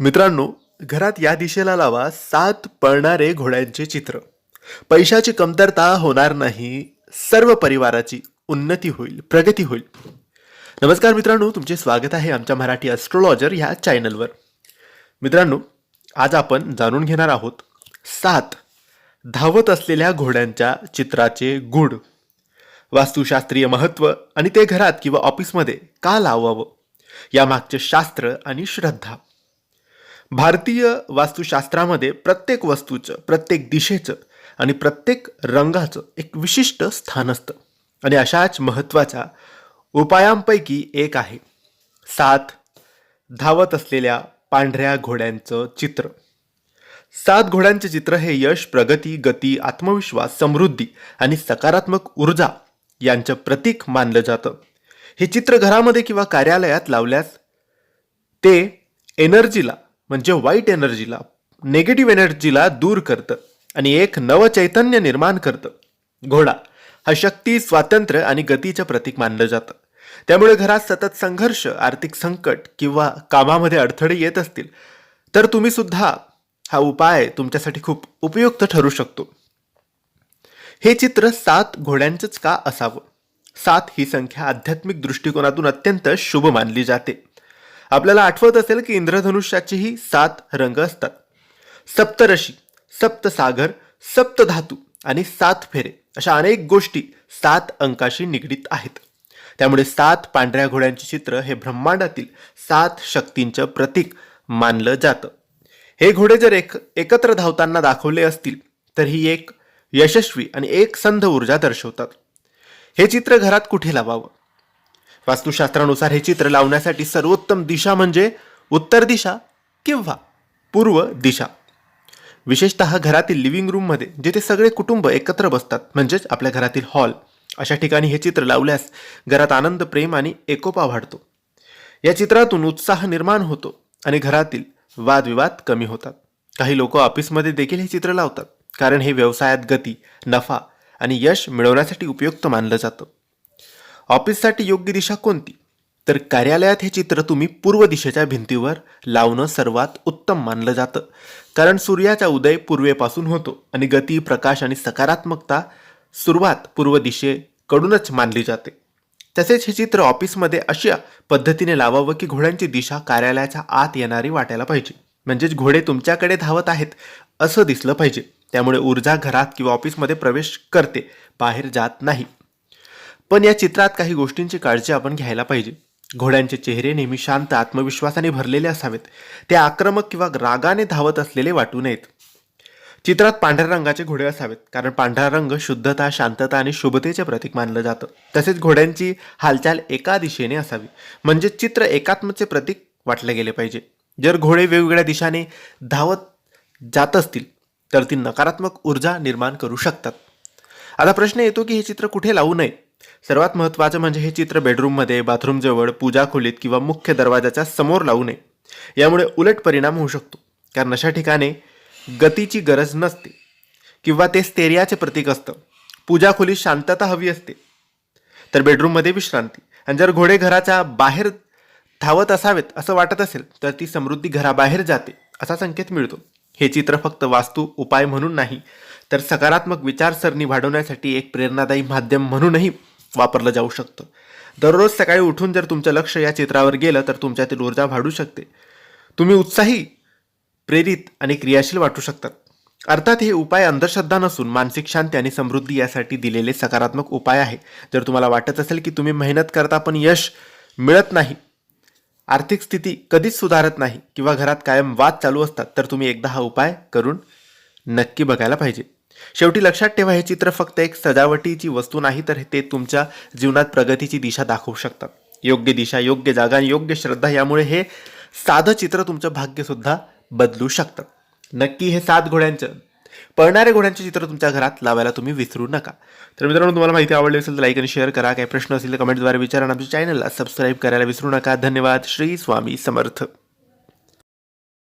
मित्रांनो घरात या दिशेला लावा सात पळणारे घोड्यांचे चित्र. पैशाची कमतरता होणार नाही सर्व परिवाराची उन्नती होईल प्रगती होईल. नमस्कार मित्रांनो तुमचे स्वागत आहे आमच्या मराठी ॲस्ट्रोलॉजर ह्या चॅनलवर मित्रांनो आज आपण जाणून घेणार आहोत सात धावत असलेल्या घोड्यांच्या चित्राचे गुढ वास्तुशास्त्रीय महत्त्व आणि ते घरात किंवा ऑफिसमध्ये का लावावं? यामागचे शास्त्र आणि श्रद्धा. भारतीय वास्तुशास्त्रामध्ये प्रत्येक वस्तूचं प्रत्येक दिशेचं आणि प्रत्येक रंगाचं एक विशिष्ट स्थान असतं. आणि अशाच महत्त्वाच्या उपायांपैकी एक आहे. सात धावत असलेल्या पांढऱ्या घोड्यांचं चित्र. सात घोड्यांचे चित्र हे यश प्रगती गती आत्मविश्वास समृद्धी आणि सकारात्मक ऊर्जा यांचं प्रतीक मानलं जातं. हे चित्र घरामध्ये किंवा कार्यालयात लावल्यास ते एनर्जीला म्हणजे वाईट एनर्जीला नेगेटिव्ह एनर्जीला दूर करतं आणि एक नवचैतन्य निर्माण करतं. घोडा हा शक्ती स्वातंत्र्य आणि गतीचं प्रतीक मानलं जातं. त्यामुळे घरात सतत संघर्ष आर्थिक संकट किंवा कामामध्ये अडथळे येत असतील तर तुम्ही सुद्धा हा उपाय तुमच्यासाठी खूप उपयुक्त ठरू शकतो. हे चित्र सात घोड्यांचंच का असावं? सात ही संख्या आध्यात्मिक दृष्टिकोनातून अत्यंत शुभ मानली जाते. आपल्याला आठवत असेल की इंद्रधनुष्याचेही सात रंग असतात. सप्तरशी सप्तसागर सप्तधातू आणि सात फेरे अशा अनेक गोष्टी सात अंकाशी निगडीत आहेत. त्यामुळे सात पांढऱ्या घोड्यांचे चित्र हे ब्रह्मांडातील सात शक्तींचं प्रतीक मानलं जातं. हे घोडे जर एक एकत्र धावताना दाखवले असतील तर ही एक यशस्वी आणि एक संध ऊर्जा दर्शवतात. हे चित्र घरात कुठे लावावं? वास्तुशास्त्रानुसार हे चित्र लावण्यासाठी सर्वोत्तम दिशा म्हणजे उत्तर दिशा किंवा पूर्व दिशा. विशेषतः घरातील लिव्हिंग रूममध्ये जिथे सगळे कुटुंब एकत्र बसतात म्हणजेच आपल्या घरातील हॉल अशा ठिकाणी हे चित्र लावल्यास घरात आनंद प्रेम आणि एकोपा वाढतो. या चित्रातून उत्साह निर्माण होतो आणि घरातील वादविवाद कमी होतात. काही लोक ऑफिसमध्ये देखील हे चित्र लावतात कारण हे व्यवसायात गती नफा आणि यश मिळवण्यासाठी उपयुक्त मानलं जातं. ऑफिससाठी योग्य दिशा कोणती? तर कार्यालयात हे चित्र तुम्ही पूर्व दिशेच्या भिंतीवर लावणं सर्वात उत्तम मानलं जातं. कारण सूर्याचा उदय पूर्वेपासून होतो आणि गती प्रकाश आणि सकारात्मकता सुरुवात पूर्व दिशेकडूनच मानली जाते. तसेच हे चित्र ऑफिसमध्ये अशा पद्धतीने लावावं की घोड्यांची दिशा कार्यालयाच्या आत येणारी वाटायला पाहिजे. म्हणजेच घोडे तुमच्याकडे धावत आहेत असं दिसलं पाहिजे. त्यामुळे ऊर्जा घरात किंवा ऑफिसमध्ये प्रवेश करते बाहेर जात नाही. पण या चित्रात काही गोष्टींची काळजी आपण घ्यायला पाहिजे. घोड्यांचे चेहरे नेहमी शांत आत्मविश्वासाने भरलेले असावेत. ते आक्रमक किंवा रागाने धावत असलेले वाटू नयेत. चित्रात पांढऱ्या रंगाचे घोडे असावेत कारण पांढरा रंग शुद्धता शांतता आणि शुभतेचे प्रतीक मानलं जातं. तसेच घोड्यांची हालचाल एका दिशेने असावी म्हणजे चित्र एकात्मचे प्रतीक वाटले गेले पाहिजे. जर घोडे वेगवेगळ्या दिशाने धावत जात असतील तर ती नकारात्मक ऊर्जा निर्माण करू शकतात. आता प्रश्न येतो की हे चित्र कुठे लावू नये? सर्वात महत्त्वाचं म्हणजे हे चित्र बेडरूममध्ये बाथरूमजवळ पूजा खोलीत किंवा मुख्य दरवाजाच्या समोर लावू नये. यामुळे उलट परिणाम होऊ शकतो. कारण अशा ठिकाणी गतीची गरज नसते. किंवा ते स्थैर्याचे प्रतीक असतं. पूजा खोलीत शांतता हवी असते. तर बेडरूममध्ये विश्रांती. आणि जर घोडे घराच्या बाहेर धावत असावेत असं वाटत असेल तर ती समृद्धी घराबाहेर जाते असा संकेत मिळतो. हे चित्र फक्त वास्तू उपाय म्हणून नाही तर सकारात्मक विचारसरणी वाढवण्यासाठी एक प्रेरणादायी माध्यम म्हणूनही वापरलं जाऊ शकतं. दररोज सकाळी उठून जर तुमचं लक्ष या चित्रावर गेलं तर तुमच्यातील ऊर्जा वाढू शकते. तुम्ही उत्साही प्रेरित आणि क्रियाशील वाटू शकतात. अर्थात हे उपाय अंधश्रद्धा नसून मानसिक शांती आणि समृद्धी यासाठी दिलेले सकारात्मक उपाय आहे. जर तुम्हाला वाटत असेल की तुम्ही मेहनत करता पण यश मिळत नाही आर्थिक स्थिती कधीच सुधारत नाही किंवा घरात कायम वाद चालू असतात तर तुम्ही एकदा हा उपाय करून नक्की बघायला पाहिजे. शेवटी लक्षात ठेवा हे चित्र फक्त एक सजावटीची वस्तू नाही तर ते तुमच्या जीवनात प्रगतीची दिशा दाखवू शकतात. योग्य दिशा योग्य जागा आणि योग्य श्रद्धा यामुळे हे साधं चित्र तुमचं भाग्यसुद्धा बदलू शकतात नक्की हे सात घोड्यांचं पळणाऱ्या घोड्यांचे चित्र तुमच्या घरात लावायला तुम्ही विसरू नका. तर मित्रांनो तुम्हाला माहिती आवडली असेल तर लाईक आणि शेअर करा. काही प्रश्न असतील तर कमेंटद्वारे विचारा आणि आमच्या चॅनलला सबस्क्राईब करायला विसरू नका. धन्यवाद. श्री स्वामी समर्थ.